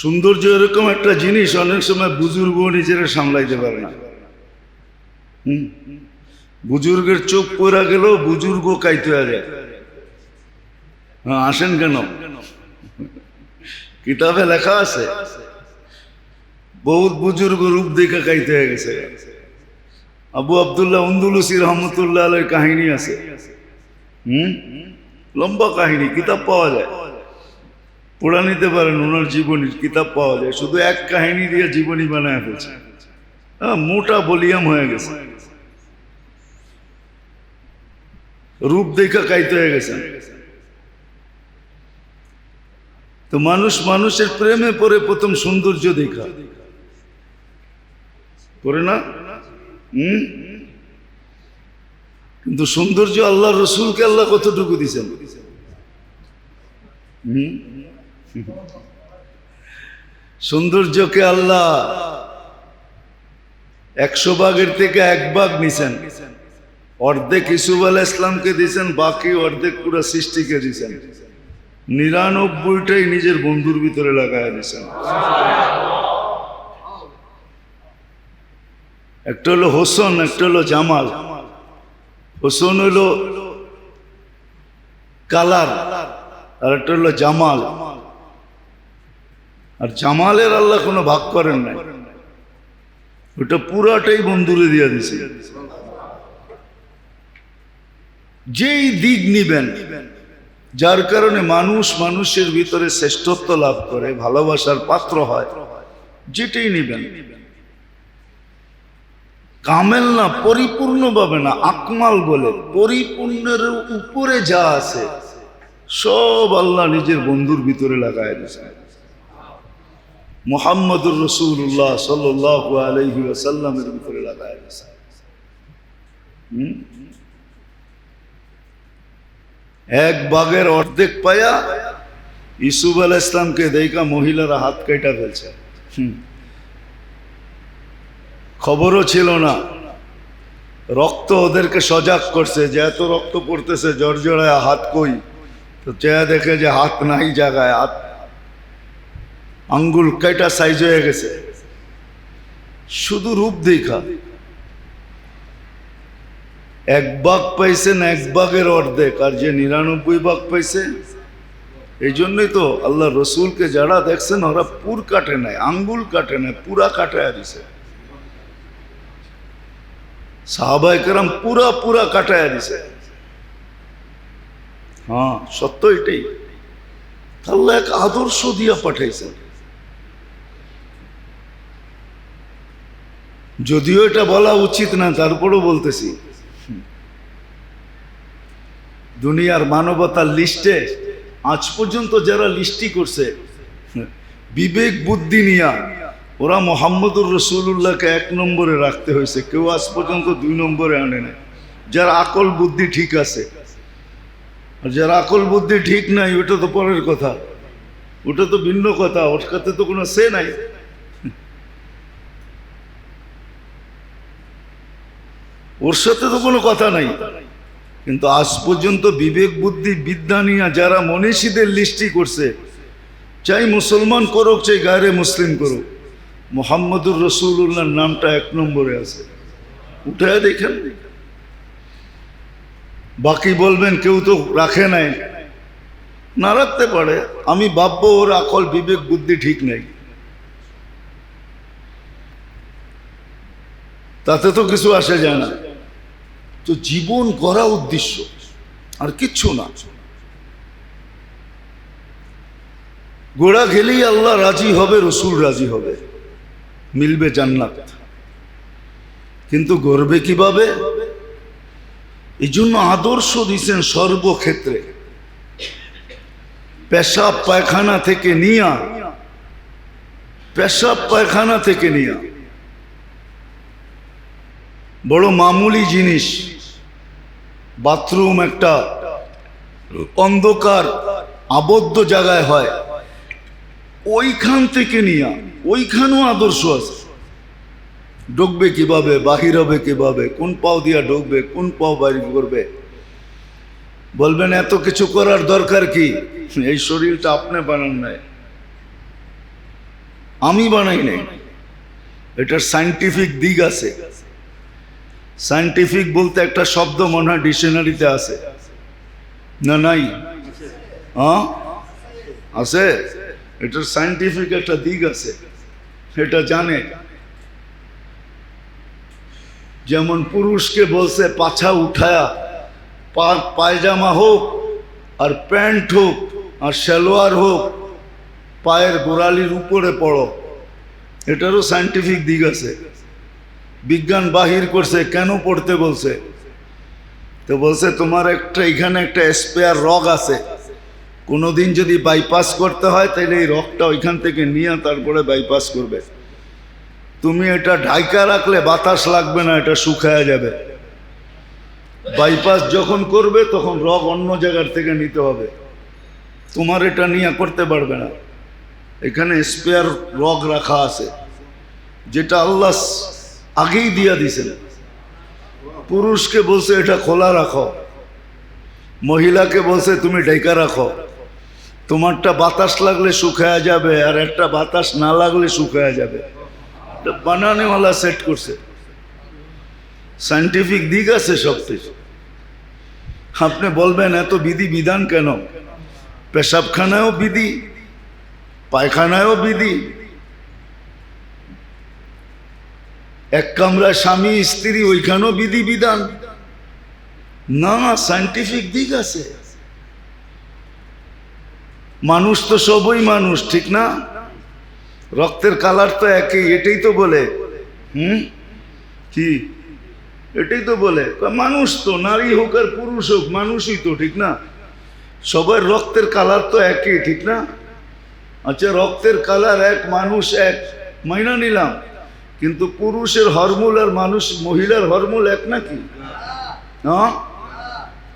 সৌন্দর্য এরকম একটা জিনিস অনেক সময় বুজুর্গ নিজেরা সামলাইতে পারে না। বুজুর্গের চোখ পড়া গেল বুজুর্গ কাইতে যায়। হ্যাঁ আসেন কেন? কিতাবে লেখা আছে, বহুত বুজুর্গ রূপ দেখে কাইতে হয়ে গেছে। আবু আবদুল্লাহ উন্দুলুসি রহমতুল্লাহ কাহিনী আছে। হুম? লম্বা কাহিনী, কিতাব পাওয়া যায়। পড়া নিতে পারেন, ওনার জীবনীর কিতাব পাওয়া যায়। শুধু এক কাহিনী দিয়ে জীবনী বানায় ফেলছে। হ্যাঁ মোটা বলিয়াম হয়ে গেছে। রূপ দেখা কাইতে হয়ে গেছে। তো মানুষ মানুষের প্রেমে পরে প্রথম সৌন্দর্য দেখা। করে না? হুম? কিন্তু সৌন্দর্য আল্লাহ রসুলকে আল্লাহ কতটুকু দিছেন? হুম? সৌন্দর্যকে আল্লাহ একশো ভাগের থেকে এক ভাগ নিছেন। অর্ধেক ইসুফ ইসলামকে দিয়েছেন বাকি অর্ধেক পুরো সৃষ্টিকে দিয়েছেন নিরানব্বইটাই নিজের বন্ধুর ভিতরে লাগায় দিয়েছেন একটা হলো হোসন, একটা হলো জামাল। হোসন হলো কালার, আর একটা হলো জামাল। আর জামালের আল্লাহ কোনো ভাগ করেন নাই। ওটা পুরাটাই বন্ধুরে দিয়ে দিছে। যেই দিক নিবেন, যার কারণে মানুষ মানুষের ভিতরে শ্রেষ্ঠত্ব লাভ করে, ভালোবাসার পাত্র হয়, যেটাই নিবেন। কামেল না, পরিপূর্ণভাবে না, আকমাল বলে, পরিপূর্ণের উপরে যা আছে, সব আল্লাহ নিজের বন্ধুর ভিতরে লাগায় দিয়েছে মোহাম্মদুর রসুল্লাহ সাল্লাহ আলহি আসাল্লামের ভিতরে লাগায় হুম? এক বাঘের অর্ধেক পায়া ইসুফ আল ইসলামকে দেখা মহিলারা হাত কেটা ফেলছে। খবরও ছিল না রক্ত ওদেরকে সজাগ করছে, যে এত রক্ত পড়তেছে জড় জড়ায় হাত কই তো চেয়া দেখে যে হাত নাই জায়গায়, হাত আঙ্গুল কেটা সাইজ হয়ে গেছে? শুধু রূপ দেখা। এক বাঘ পাইছেন এক বাঘের অর্ধেক, আর যে নিরানব্বই বাঘ পাইছে, এই জন্যই তো আল্লাহ রসুলকে যারা দেখছেন, ওরা পুর কাটে নাই, আঙ্গুল কাটে নাই, পুরা কাটায় দিছে। সাহাবাই কেরাম পুরা পুরা কাটায় দিছে। হ্যাঁ সত্য এটাই। আল্লাহ এক আদর্শ দিয়া পাঠাইছে যদিও এটা বলা উচিত না, তারপরও বলতেছি। দুনিয়ার মানবতার লিস্টে আজ পর্যন্ত যারা লিস্টি করছে, বিবেক, বুদ্ধি নিয়া ওরা মোহাম্মদুর রসুল্লাহকে এক নম্বরে রাখতে হয়েছে। কেউ আজ পর্যন্ত দুই নম্বরে আনে নাই। যার আকল বুদ্ধি ঠিক আছে, আর যার আকল বুদ্ধি ঠিক নাই, ওটা তো পরের কথা। ওটা তো ভিন্ন কথা, ওর তো কোনো সে নাই। ওর সাথে তো কোনো কথা নাই। কিন্তু আজ পর্যন্ত বিবেক, বুদ্ধি, বিদ্যা নিয়ে যারা মনীষীদের লিস্টি করছে, চাই মুসলমান করুক, চাই গায়ে মুসলিম করুক, মোহাম্মদুর রসুল্লাহর নামটা এক নম্বরে আছে। উঠে দেখেন। বাকি বলবেন কেউ তো রাখে নাই। না রাখতে পারে, আমি ভাববো ওর আকল, বিবেক, বুদ্ধি ঠিক নেই। তাতে তো কিছু আসে যায় না। তো জীবন গড়া উদ্দেশ্য, আর কিচ্ছু না। গোড়া গেলেই আল্লাহ রাজি হবে, রসুল রাজি হবে, মিলবে জান্নাত। কিন্তু গড়বে কীভাবে? এই জন্য আদর্শ দিচ্ছেন সর্বক্ষেত্রে। পেশাব পায়খানা থেকে নিয়া, পেশাব পায়খানা থেকে নিয়া। বড় মামুলি জিনিস বাথরুম একটা অন্ধকার, আবদ্ধ জায়গায় হয়। ওইখান থেকে নিয়া, ওইখানেও আদর্শ আছে। ঢুকবে কীভাবে, বাহির হবে কীভাবে, কোন পাও দিয়া ঢুকবে, কোন পাও বাইর করবে? বলবেন, এত কিছু করার দরকার কি? এই শরীরটা আপনি বানান নাই। আমি বানাই নাই। এটার সাইন্টিফিক দিক আছে। সাইন্টিফিক বলতে একটা শব্দ মনে হয় ডিকশনারিতে আছে। না, নাই? হ্যাঁ? আছে? এটার সাইন্টিফিক একটা দিক আছে। এটা জানে। যেমন পুরুষকে বলছে, পাছা উঠায়া পায়জামা হোক আর প্যান্ট হোক আর সালোয়ার হোক, পায়ের গোড়ালির উপরে পড়ো। এটারও সাইন্টিফিক দিক আছে। বিজ্ঞান বাহির করছে, কেন পড়তে বলছে? তো বলছে, তোমার একটা, এখানে একটা স্পেয়ার রগ আছে। কোনোদিন যদি বাইপাস করতে হয় তাহলে এই রগটা ওইখান থেকে নিয়ে তারপরে বাইপাস করবে। তুমি এটা ঢাইকা রাখলে বাতাস লাগবে না, এটা শুকায়া যাবে। বাইপাস যখন করবে, তখন রগ অন্য জায়গার থেকে নিতে হবে। তোমার এটা নিয়ে করতে পারবে না। এখানে স্পেয়ার রগ রাখা আছে। যেটা আল্লাহ আগেই দিয়া দিছেন পুরুষকে বলছে, এটা খোলা রাখো। মহিলাকে বলছে, তুমি ডেকা রাখো। তোমারটা বাতাস লাগলে শুকায়া যাবে আর একটা বাতাস না লাগলে শুকায়া যাবে। বানানেওয়ালা সেট করছে। সাইন্টিফিক দিক আছে সব কিছু। আপনি বলবেন, এত বিধি বিধান কেন? পেশাবখানায়ও বিধি, পায়খানায়ও বিধি এক কামরা স্বামী, স্ত্রী, ওইখানেও বিধি বিধান না সাইন্টিফিক দিক আছে। মানুষ তো সবই মানুষ, ঠিক না? রক্তের কালার তো একই, এটাই তো বলে। হুম? কি? এটাই তো বলে। মানুষ তো, নারী হোক আর পুরুষ হোক, মানুষই তো, ঠিক না? সবার রক্তের কালার তো একই, ঠিক না? আচ্ছা রক্তের কালার এক, মানুষ এক, মাইনা নিলাম। কিন্তু পুরুষের হরমুল আর মানুষ মহিলার হরমুল এক নাকি?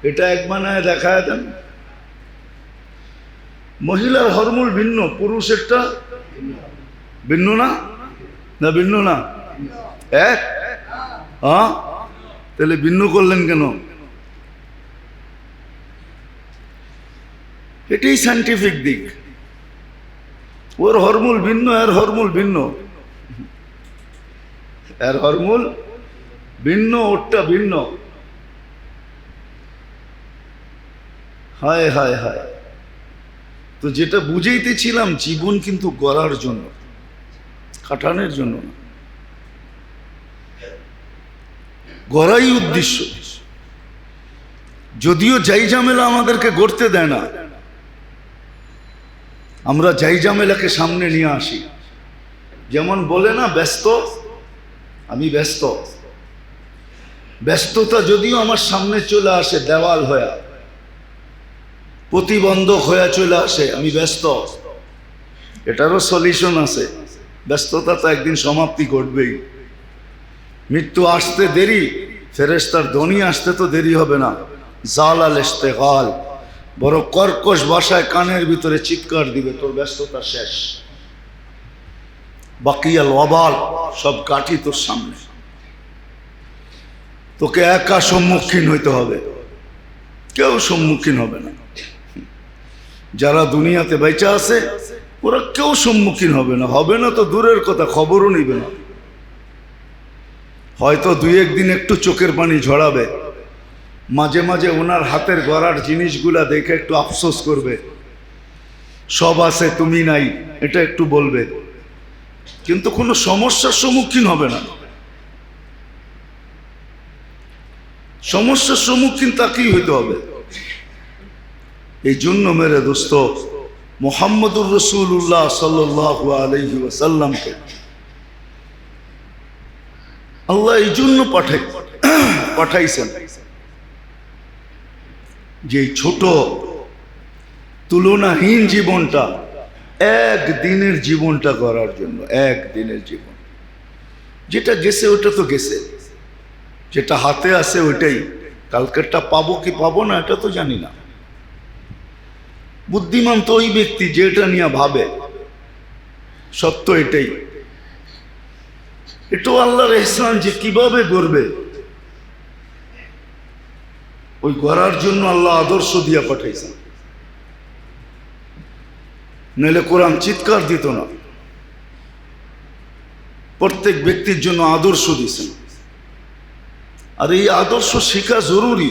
এটা এক বানায় দেখায় দেন মহিলার হরমুল ভিন্ন, পুরুষেরটা ভিন্ন না? না, ভিন্ন না? এক? হ্যাঁ তাহলে ভিন্ন করলেন কেন? এটাই সাইন্টিফিক দিক। ওর হরমুল ভিন্ন, আর হরমুল ভিন্ন। এর হরমুল ভিন্ন, ওরটা ভিন্ন। হায় হায় হায়। তো যেটা বুঝাইতেছিলাম, জীবন কিন্তু গড়ার জন্য, কাটানোর জন্য না। গড়াই উদ্দেশ্য। যদিও যাই ঝামেলা আমাদেরকে গড়তে দেয় না, আমরা যাই ঝামেলাকে সামনে নিয়ে আসি। যেমন বলে না, ব্যস্ত আমি ব্যস্ত। ব্যস্ততা যদিও আমার সামনে চলে আসে, দেওয়াল হয়ে। প্রতিবন্ধক হয়ে চলে আসে, আমি ব্যস্ত। এটারও সলিউশন আছে। ব্যস্ততা তো একদিন সমাপ্তি ঘটবেই। মৃত্যু আসতে দেরি ফেরেস্তার ধ্বনি আসতে তো দেরি হবে না। জাল আল এসতে গাল বড় কর্কশ বাসায় কানের ভিতরে চিৎকার দিবে, তোর ব্যস্ততা শেষ। বাকিয়াল অবাল সব কাঠি তোর সামনে। তোকে একা সম্মুখীন হইতে হবে। কেউ সম্মুখীন হবে না। যারা দুনিয়াতে বেঁচে আছে, ওরা কেউ সম্মুখীন হবে না। হবে না তো দূরের কথা, খবরও নিবে না। হয়তো দুই একদিন একটু চোখের পানি ঝরাবে। মাঝে মাঝে ওনার হাতের গড়ার জিনিসগুলা দেখে একটু আফসোস করবে। সব আছে, তুমি নাই, এটা একটু বলবে। কিন্তু কোনো সমস্যার সম্মুখীন হবে না। সমস্যার সম্মুখীন তাকেই হইতে হবে। এই জন্য মেরে দোস্ত, মোহাম্মদুর রসুল্লাহ সাল্লাহ আলহি ওয়াসাল্লামকে আল্লাহ এই জন্য পাঠাই পাঠাইছেন যে ছোট, তুলনাহীন জীবনটা এক দিনের জীবনটা করার জন্য এক দিনের জীবন। যেটা গেছে, ওটা তো গেছে। যেটা হাতে আছে, ওইটাই। কালকেরটা পাবো কি পাবো না, এটা তো জানি না। বুদ্ধিমান তো ওই ব্যক্তি যেটা নিয়ে ভাবে। সত্য এটাই। এটাও আল্লাহর এহসান যে কীভাবে গড়বে। ওই গড়ার জন্য আল্লাহ আদর্শ দিয়া পাঠাইছেন নইলে কোরআন চিৎকার দিত না। প্রত্যেক ব্যক্তির জন্য আদর্শ দিয়েছেন। আর এই আদর্শ শেখা জরুরি।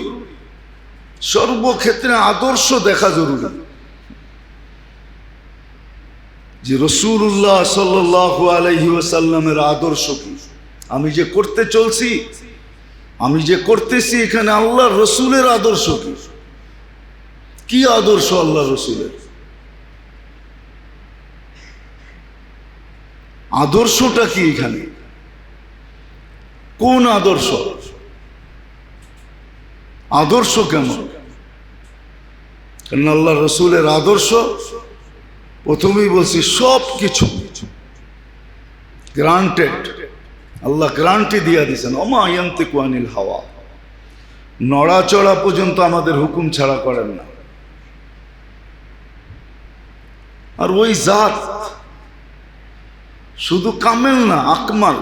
সর্বক্ষেত্রে আদর্শ দেখা জরুরি। যে রসুল্লাহ সাল্লাহ আলহি ওসাল্লামের আদর্শ কি? আমি যে করতে চলছি, আমি যে করতেছি এখানে আল্লাহ রসুলের আদর্শ কি? কি আদর্শ আল্লাহ রসুলের? আদর্শটা কি এখানে? কোন আদর্শ? আদর্শ কেমন? কারণ আল্লাহ রসুলের আদর্শ, প্রথমেই বলছি সব কিছু গ্রান্টেড আল্লাহ গ্রান্টি দিয়া দিয়েছেন। অমা ইয়ান্তে কুয়ানিল হাওয়া। নড়াচড়া পর্যন্ত আমাদের হুকুম ছাড়া করেন না। আর ওই জাত শুধু কামেল না, আকমাল।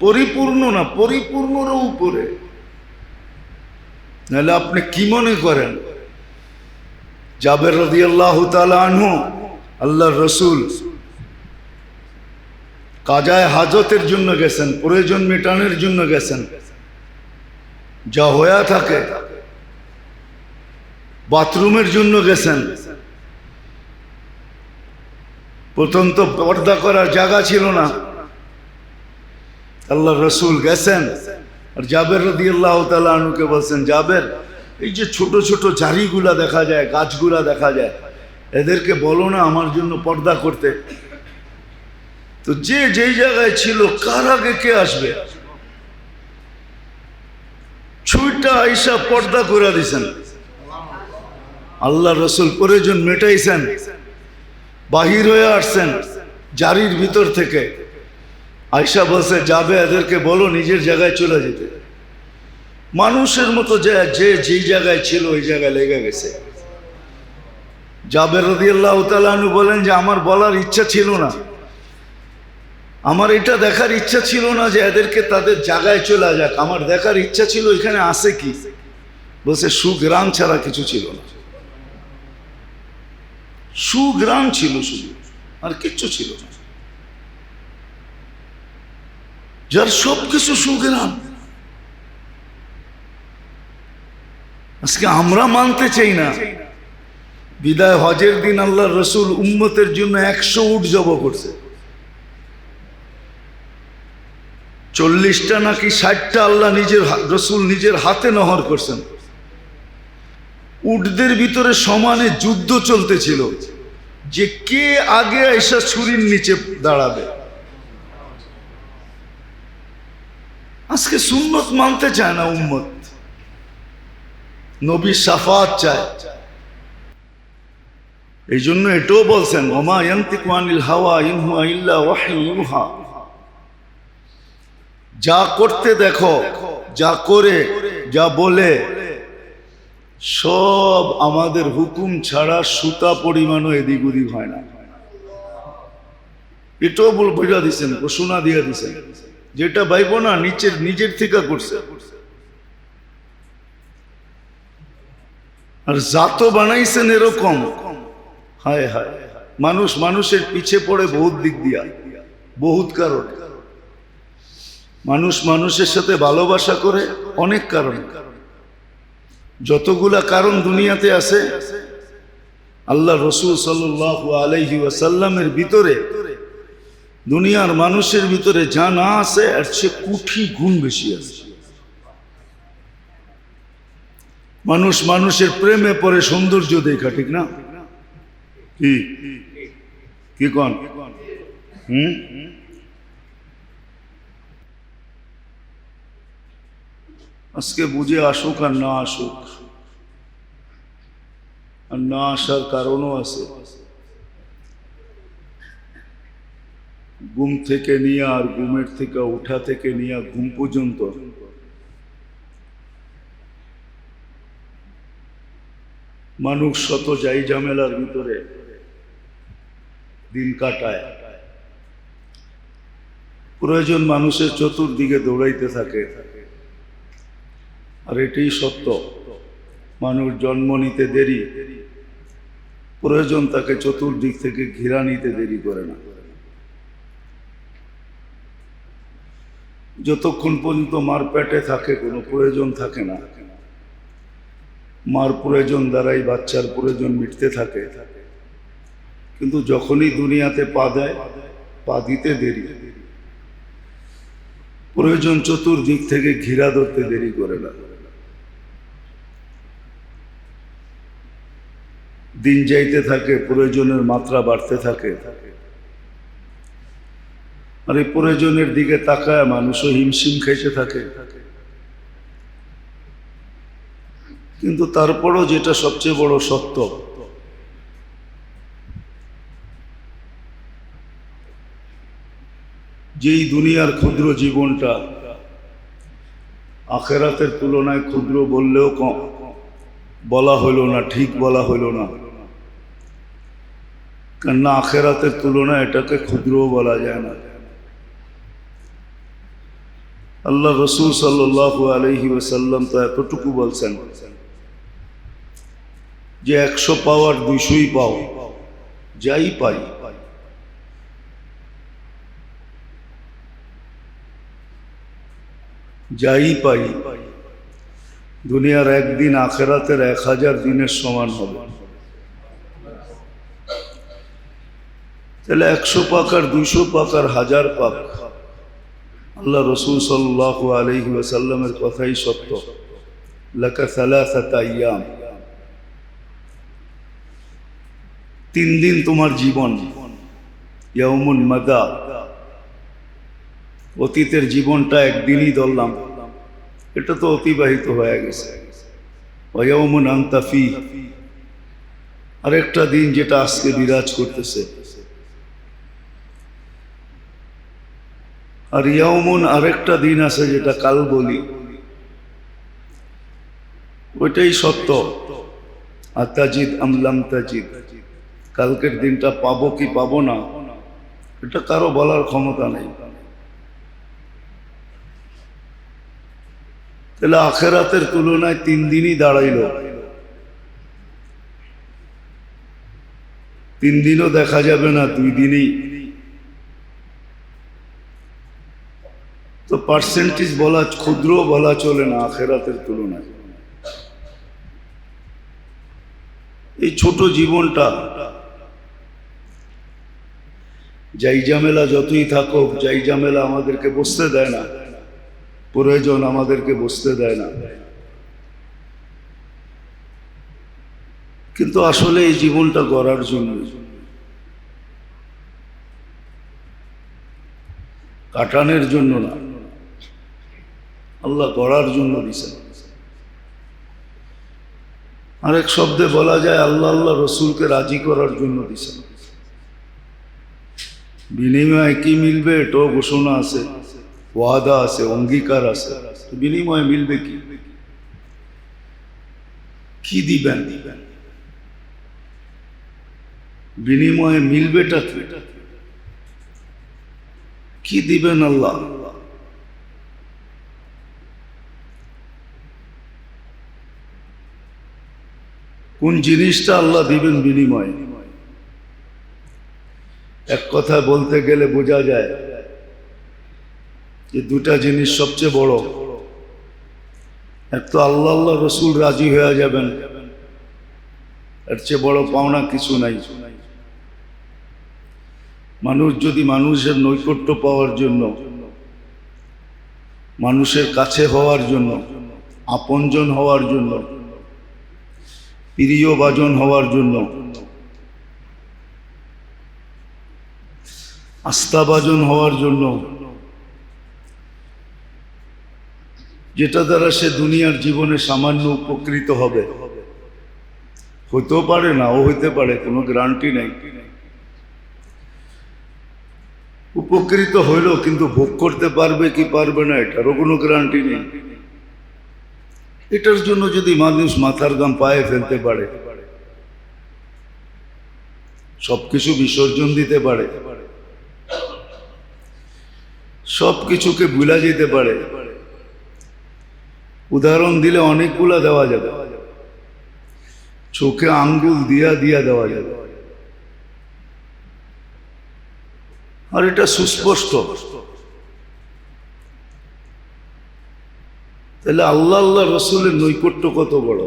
পরিপূর্ণ না পরিপূর্ণর উপরে। নাহলে আপনি কি মনে করেন? জাবের রদি আল্লাহ আনহু আল্লাহ রসুল কাজায় হাজতের জন্য গেছেন, প্রয়োজন মেটানোর জন্য গেছেন। যা হয়ে থাকে, বাথরুমের জন্য গেছেন। প্রথম তো পর্দা করার জায়গা ছিল না। আল্লাহ রসুল গেছেন আর জাবের রদি আল্লাহ তালুকে বলছেন, জাবের, এই যে ছোট ছোট জারিগুলা দেখা যায়, গাছগুলা দেখা যায়, এদেরকে বলো না আমার জন্য পর্দা করতে। তো যে যেই জায়গায় ছিল, কার আগে কে আসবে? ছুইটা আইসা পর্দা করে দিছেন। আল্লাহ রসুল প্রয়োজন মেটাইছেন। বাহির হয়ে আসছেন জারির ভিতর থেকে। আয়সা বলছে, যাবে এদেরকে বলো নিজের জায়গায় চলে যেতে। মানুষের মতো যে যে, যেই জায়গায় ছিল, ওই জায়গায় লেগে গেছে। জাবের রদি আল্লাহ তালু বলেন যে, আমার বলার ইচ্ছা ছিল না। আমার এটা দেখার ইচ্ছা ছিল না যে, এদেরকে তাদের জায়গায় চলে যাক। আমার দেখার ইচ্ছা ছিল, এখানে আসে কি? বলছে সুগ্রাম ছাড়া কিছু ছিল না। সুগ্রাম ছিল শুধু, আর কিচ্ছু ছিল না। যার সব কিছু সুগ্রাম। আজকে আমরা মানতে চাই না। বিদায় হজের দিন আল্লাহ রসুল উম্মতের জন্য একশো উঠ জব করছে। চল্লিশটা নাকি ষাটটা আল্লাহ নিজের রসুল নিজের হাতে নহর করছেন। উটদের ভিতরে সমানে যুদ্ধ চলতেছিল যে কে আগে এসা ছুরির নিচে দাঁড়াবে? আজকে সুন্নত মানতে চায় না উম্মত। নবী সাফাত চায়। এই জন্য এটাও বলছেন, ওমা ইয়ান্তিকুয়ানিল হাওয়া ইনহুয়া ইল্লা ওয়াহি যা করতে দেখো, যা করে, যা বলে সব আমাদের হুকুম ছাড়া সুতা পরিমাণও এদিক ওদিক হয় না। এটাও বল বোঝা দিছেন, ঘোষণা দিয়ে দিছেন। যেটা ভাইব না, নিচের, নিজের থেকে করছে। আর জাতো বানাইছেন এরকম। হায় হায়, মানুষ মানুষের পিছে পড়ে বহুত দিক দিয়া, বহুত কারণ। মানুষ মানুষের সাথে ভালোবাসা করে অনেক কারণ কারণ। যতগুলা কারণ দুনিয়াতে আছে, আল্লাহ রসুল সাল্লাহ আলহি ওয়াসাল্লামের ভিতরে, দুনিয়ার মানুষের ভিতরে যা না আছে আর সে কুঠি গুণ বেশি আছে। মানুষ মানুষের প্রেমে পরে সৌন্দর্য দেখা, ঠিক না? কি? কি কন? হুম? আজকে বুঝে আসুক আর না আসুক। আর না আসার কারণও আছে। ঘুম থেকে নিয়ে আর ঘুমের থেকে উঠা থেকে নিয়ে ঘুম পর্যন্ত। মানুষ শত যাই ঝামেলার ভিতরে দিন কাটায়। প্রয়োজন মানুষের চতুর্দিকে দৌড়াইতে থাকে। আর এটাই সত্য। মানুষ জন্ম নিতে দেরি, প্রয়োজন তাকে চতুর্দিক থেকে ঘেরা নিতে দেরি করে না। যতক্ষণ পর্যন্ত মার পেটে থাকে, কোনো প্রয়োজন থাকে না। মার প্রয়োজন দ্বারাই বাচ্চার প্রয়োজন মিটতে থাকে। কিন্তু যখনই দুনিয়াতে পা দেয়, পা দিতে দেরি। প্রয়োজন চতুর্দিক থেকে ঘিরা ধরতে দেরি করে না। দিন যাইতে থাকে, প্রয়োজনের মাত্রা বাড়তে থাকে। আর এই প্রয়োজনের দিকে তাকায় মানুষও হিমশিম খেসে থাকে। কিন্তু তারপরও যেটা সবচেয়ে বড় সত্য, যেই দুনিয়ার ক্ষুদ্র জীবনটা আখেরাতের তুলনায় ক্ষুদ্র বললেও কম, বলা হলো না, ঠিক বলা হলো না। কেননা আখেরাতের তুলনায় এটাকে ক্ষুদ্রও বলা যায় না। আল্লাহ রসুল সাল্লু আলহি ওসাল্লাম তো এতটুকু বলছেন যে একশো পাওয়ার দুইশোই পাও, যাই পাই। যাই পাই, দুনিয়ার একদিন আখেরাতের এক হাজার দিনের সমান হবে। তাহলে একশো পাক আর দুইশো পাক আর হাজার পাক। আল্লাহ রসুল সাল্লাহ আলহি ওসাল্লামের কথাই সত্য। আয়াম তিন দিন তোমার জীবন ইয়মুন মাদা। অতীতের জীবনটা একদিনই ধরলাম। এটা তো অতিবাহিত হয়ে গেছে। অয়মুন আন্তাফি আরেকটা দিন যেটা আজকে বিরাজ করতেছে। আর ইয়মুন আরেকটা দিন আছে যেটা কাল বলি। ওইটাই সত্য। আর তাজিদ আমলাম তাজিদ। কালকের দিনটা পাবো কি পাবো না, এটা কারও বলার ক্ষমতা নেই। তাহলে আখেরাতের তুলনায় তিন দিনই দাঁড়াইল। তিন দিনও দেখা যাবে না, দুই দিনই। তো পার্সেন্টেজ বলা ক্ষুদ্র বলা চলে না, আখেরাতের তুলনায়। এই ছোট জীবনটা, যাই ঝামেলা যতই থাকুক, যাই ঝামেলা আমাদেরকে বসতে দেয় না, প্রয়োজন আমাদেরকে বসতে দেয় না। কিন্তু আসলে এই জীবনটা গড়ার জন্য। কাটানের জন্য না। আল্লাহ গড়ার জন্য দিছেন আরেক শব্দে বলা যায়, আল্লাহ আল্লাহ রসুলকে রাজি করার জন্য দিছেন বিনিময়ে কি মিলবে এটাও ঘোষণা আছে, ওয়াদা আছে, অঙ্গীকার আছে। বিনিময়ে মিলবে কি? কি দিবেন? দিবেন বিনিময়ে মিলবেটা কি দিবেন আল্লাহ? কোন জিনিসটা আল্লাহ দিবেন বিনিময়ে? এক কথা বলতে গেলে বোঝা যায় যে দুটা জিনিস সবচেয়ে বড়। এক তো আল্লাহ আল্লাহ রসুল রাজি হয়ে যাবেন। এর চেয়ে বড় পাওনা কিছু নাই। মানুষ যদি মানুষের নৈকট্য পাওয়ার জন্য, মানুষের কাছে হওয়ার জন্য, আপনজন হওয়ার জন্য প্রিয়ভাজন হওয়ার জন্য। আস্থাভাজন হওয়ার জন্য। যেটা দ্বারা সে দুনিয়ার জীবনে সামান্য উপকৃত হবে। হতেও পারে, নাও হইতে পারে, কোনো গ্যারান্টি নেই। উপকৃত হইল কিন্তু ভোগ করতে পারবে কি পারবে না, এটারও কোনো গ্যারান্টি নেই। এটার জন্য যদি মানুষ মাথার গাম পায়ে ফেলতে পারে, সবকিছু বিসর্জন দিতে পারে সব কিছুকে ভুলা যেতে পারে, উদাহরণ দিলে অনেকগুলা দেওয়া যাবে। চোখে আঙ্গুল দিয়া দিয়া দেওয়া যাবে। আর এটা সুস্পষ্ট। তাহলে আল্লাহ আল্লাহ রসুলের নৈকট্য কত বড়?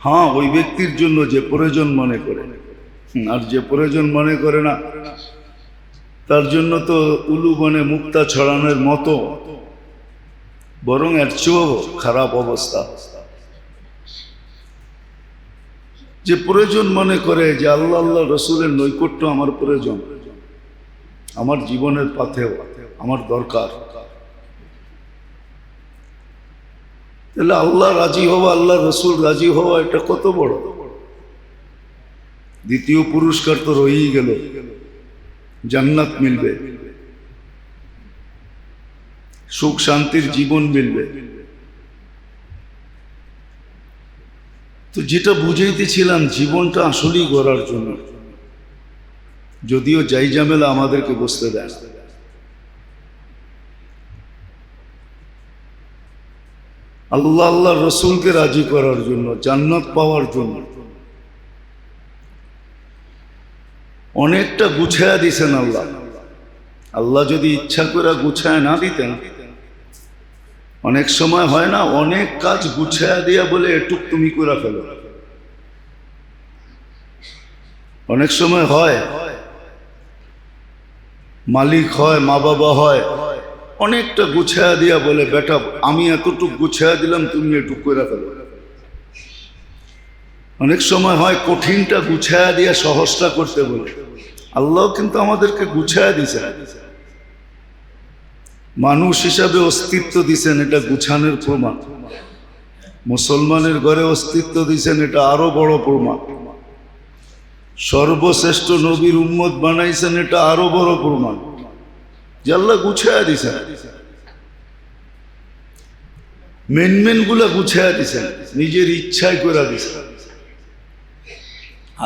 হ্যাঁ ওই ব্যক্তির জন্য যে প্রয়োজন মনে করে। আর যে প্রয়োজন মনে করে না, তার জন্য তো উলু বনে মুক্তা ছড়ানোর মতো। বরং এর চেয়েও খারাপ অবস্থা। যে প্রয়োজন মনে করে যে আল্লাহ আল্লাহ রসুলের নৈকট্য আমার প্রয়োজন, আমার জীবনের পাথেও, আমার দরকার। তাহলে আল্লাহ রাজি হওয়া, আল্লাহ রসুল রাজি হওয়া, এটা কত বড়? দ্বিতীয় পুরস্কার তো রয়েই গেল। জান্নাত মিলবে। সুখ শান্তির জীবন মিলবে। তো যেটা বুঝাইতেছিলাম, জীবনটা আসলেই গড়ার জন্য। যদিও যাই জামেলা আমাদেরকে বসতে দেয় না আল্লাহ আল্লাহ রসুলকে রাজি করার জন্য, জান্নাত পাওয়ার জন্য। অনেকটা গুছায়া দিছেন আল্লাহ। আল্লাহ যদি ইচ্ছা করে গুছায় না দিতেন, অনেক সময় হয় না, অনেক কাজ গুছায়া দিয়া বলে এটুক তুমি করে ফেলো। অনেক সময় হয়, মালিক হয় মা বাবা হয় অনেকটা গুছায়া দিয়া বলে, বেটা, আমি এতটুকু গুছায়া দিলাম, তুমি এটুক করে ফেলো। অনেক সময় হয় কঠিনটা গুছায়া দিয়া সহজটা করতে বলে। আল্লাহ কিন্তু আমাদেরকে গুছায়া দিছে। মানুষ হিসাবে অস্তিত্ব দিছেন, এটা গুছানোর প্রমাণ। মুসলমানের ঘরে অস্তিত্ব দিছেন, এটা আরও বড় প্রমাণ। সর্বশ্রেষ্ঠ নবীর উম্মত বানাইছেন, এটা আরও বড় প্রমাণ। যে আল্লাহ গুছায়া দিছেন। মেন মেনগুলা গুছায়া দিছেন, নিজের ইচ্ছায় করে দিছেন।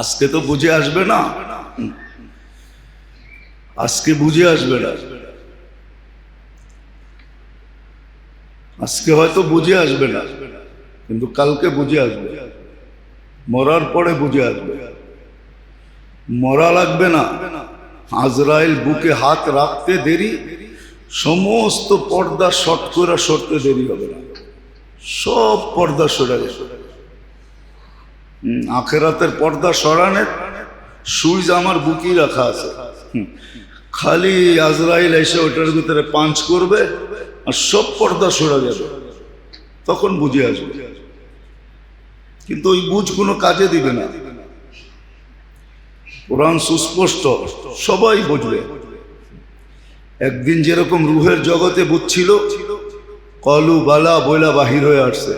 আজকে তো বুঝে আসবে না। আজকে বুঝে আসবে না। আজকে হয়তো বুঝে আসবে না, কিন্তু কালকে বুঝে আসবে। মরার পরে বুঝে আসবে। মরা লাগবে না। আজরাইল বুকে হাত রাখতে দেরি, সমস্ত পর্দা শট করে সরতে দেরি হবে না। সব পর্দা সরে গেছে। আখেরাতের পর্দা সরানের সুইচ আমার বুকেই রাখা আছে। খালি আজরাইল এসে ওটার ভিতরে পাঞ্চ করবে আর সব পর্দা সরে যাবে। তখন বুঝে আসবে। কিন্তু ওই বুঝ কোনো কাজে দিবে না। কোরআন সুস্পষ্ট, সবাই বুঝবে। একদিন যেরকম রুহের জগতে বুঝছিল কলু বালা বইলা বাহির হয়ে আসছে।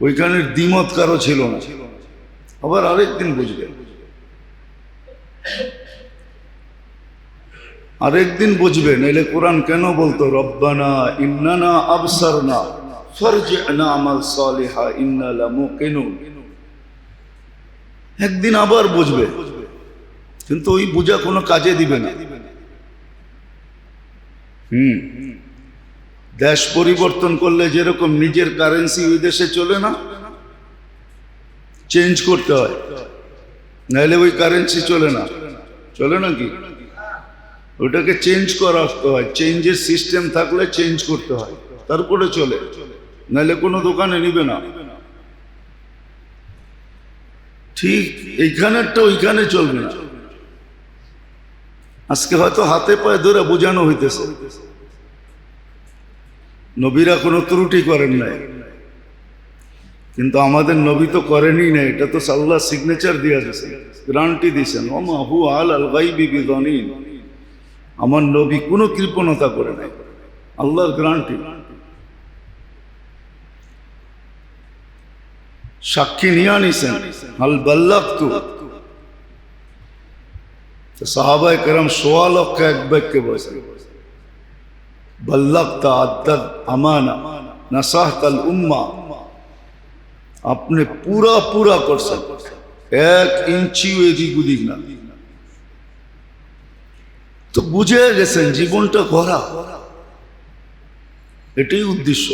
ওইখানের দ্বিমত কারও ছিল না। আবার আরেকদিন বুঝবে। আরেকদিন বুঝবে, নাইলে কোরআন কেন বলতো, রব্বানা ইন্নানা ইন্না লামুকিনুন একদিন আবার বুঝবে। কিন্তু ওই বোঝা কোনো কাজে দিবে না। হুম। দেশ পরিবর্তন করলে যেরকম নিজের কারেন্সি ওই দেশে চলে না চেঞ্জ করতে হয়। নাহলে ওই কারেন্সি চলে না। চলে নাকি ওটাকে চেঞ্জ করাতে হয়। চেঞ্জের সিস্টেম থাকলে চেঞ্জ করতে হয়। তারপরে চলে। নাহলে কোনো দোকানে নিবে না। ঠিক এইখানেরটা ওইখানে চলবে না। আজকে হয়তো হাতে পায়ে ধরে বোঝানো হইতেছে। নবীরা কোনো ত্রুটি করেন নাই। কিন্তু আমাদের নবী তো করেনই না এটা তো সাল্লাহ সিগনেচার দিয়ে দিয়েছেন গ্রান্টি দিয়েছেন ওমা হু আল আল গাইবি বিদনিন। আমার নবী কোনো কৃপণতা করে নাই, আল্লাহর গ্রান্টি। সাক্ষী নিয়ে আনিছেন আল বাল্লাক্তু তো সাহাবায় কেরাম সোয়া লক্ষ এক বাক্যে বসে আপনি পুরা পুরা করছেন, এক ওদিক না। তো বুঝে গেছেন জীবনটা গড়া। এটাই উদ্দেশ্য।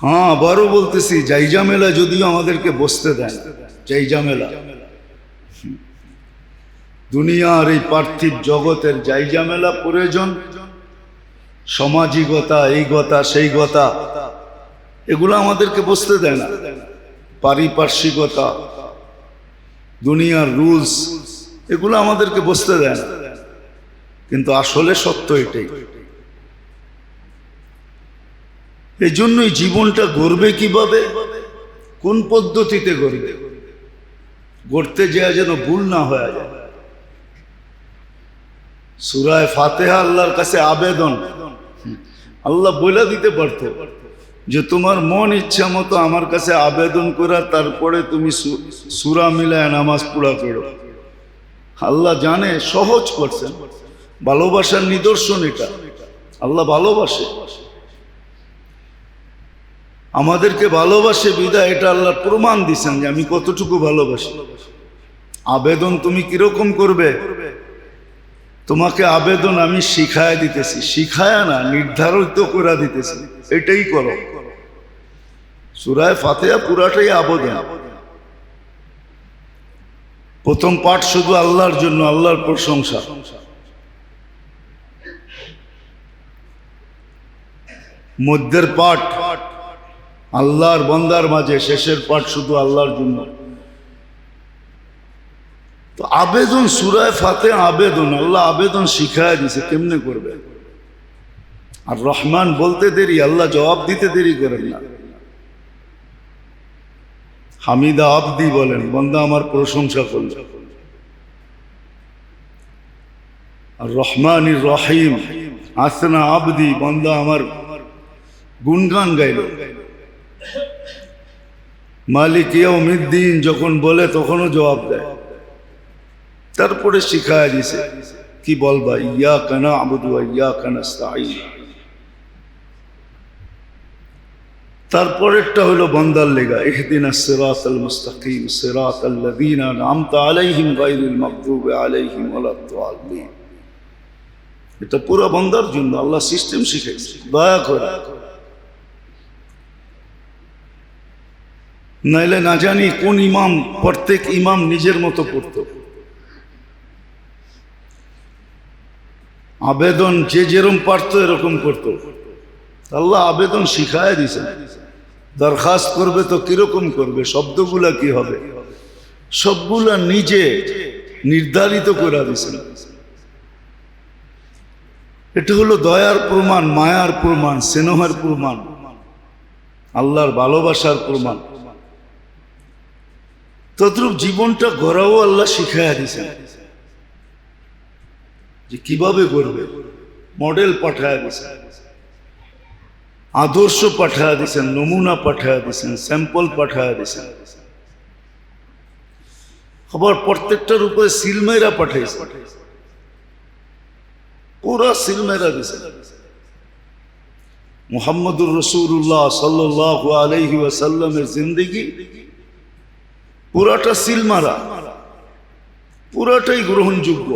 হ্যাঁ আবারও বলতেছি জাইজা মেলা যদিও আমাদেরকে বসতে দেয় জাইজা মেলা দুনিয়ার এই পার্থিব জগতের জাইজা মেলা প্রয়োজন। সমাজিকতা, এই গতা সেই গতা এগুলো আমাদেরকে বসতে দেয় না। পারিপার্শ্বিকতা, দুনিয়ার রুলস, এগুলো আমাদেরকে বসতে দেয় না। কিন্তু আসলে সত্য এটাই। এই জন্যই জীবনটা গড়বে কীভাবে? কোন পদ্ধতিতে গড়বে? গড়তে যাওয়া যেন ভুল না হয়ে যায়। সুরায় ফাতেহা আল্লাহর কাছে আবেদন। আল্লাহ বলে দিতে পারত যে তোমার মন ইচ্ছা মতো আমার কাছে আবেদন করা, তারপরে তুমি সুরা মিলায় নামাজ পড়া করো। আল্লাহ জানে, সহজ করছেন। ভালোবাসার নিদর্শন এটা। আল্লাহ ভালোবাসে। আমাদেরকে ভালোবাসে বিদায়, এটা আল্লাহ প্রমাণ দিছেন যে আমি কতটুকু ভালোবাসি। আবেদন তুমি কীরকম করবে? তোমাকে আবেদন আমি শিখায় দিতেছি, শিখায় না, নির্ধারিত করে দিতেছি। এটাই করো। সুরায় ফাতেহা পুরাটাই আবেদন। প্রথম পাঠ শুধু আল্লাহর জন্য, আল্লাহর প্রশংসা। মধ্যের পাঠ আল্লাহর বন্দার মাঝে, শেষের পাঠ শুধু আল্লাহর জন্য। আবেদন, সুরায় ফাতে আবেদন, আল্লাহ আবেদন শিখায় দিছে, কেমনে করবে? আর রহমান বলতে দেরি, আল্লাহ জবাব দিতে দেরি করেন না। হামিদা আবদি বলেন, বন্দা আমার প্রশংসা করল। আর রহমান রহিম আসনা আবদি, বন্দা আমার গুনগান গাইল। মালিক ইয়ৌমিদ্দিন যখন বলে, তখনও জবাব দেয়। তারপরে শিখায় দিছে, কি বলবা ইয়া কানা আবুদু ইয়া কানা তারপরেরটা হলো বন্দার লেগা, ইহদিন সিরাত আল মুস্তাকিম সিরাত আল্লাযীন আনআমতা আলাইহিম গায়রিল মাগদুবি আলাইহিম ওয়ালাদ-দাল্লিন এটা পুরো বন্দার জন্য আল্লাহ সিস্টেম শিখাইছে, দয়া করে। নাইলে না জানি কোন ইমাম, প্রত্যেক ইমাম নিজের মতো পড়তো। আবেদন যে যেরকম পারতো, এরকম করতো। আল্লাহ আবেদন শিখায় দিছে দরখাস্ত করবে তো কীরকম করবে, শব্দগুলা কি হবে? সবগুলা নিজে নির্ধারিত করে দিছেন এটা হলো দয়ার প্রমাণ, মায়ার প্রমাণ, স্নেহের প্রমাণ, আল্লাহর ভালোবাসার প্রমাণ। তদ্রুপ জীবনটা গড়াও আল্লাহ শিখাইয়া দিছেন যে কীভাবে করবে? মডেল পাঠায় দিছেন আদর্শ পাঠায় দিছেন নমুনা পাঠায় দিছেন স্যাম্পল পাঠায় দিছেন আবার প্রত্যেকটার উপরে সিলমেরা পাঠাইছে পুরা সিলমেরা দিছে। মোহাম্মদুর রসুল্লাহ সাল্লাহ আলহি ওয়াসাল্লামের জিন্দিগি পুরাটা সিলমারা পুরাটাই গ্রহণযোগ্য।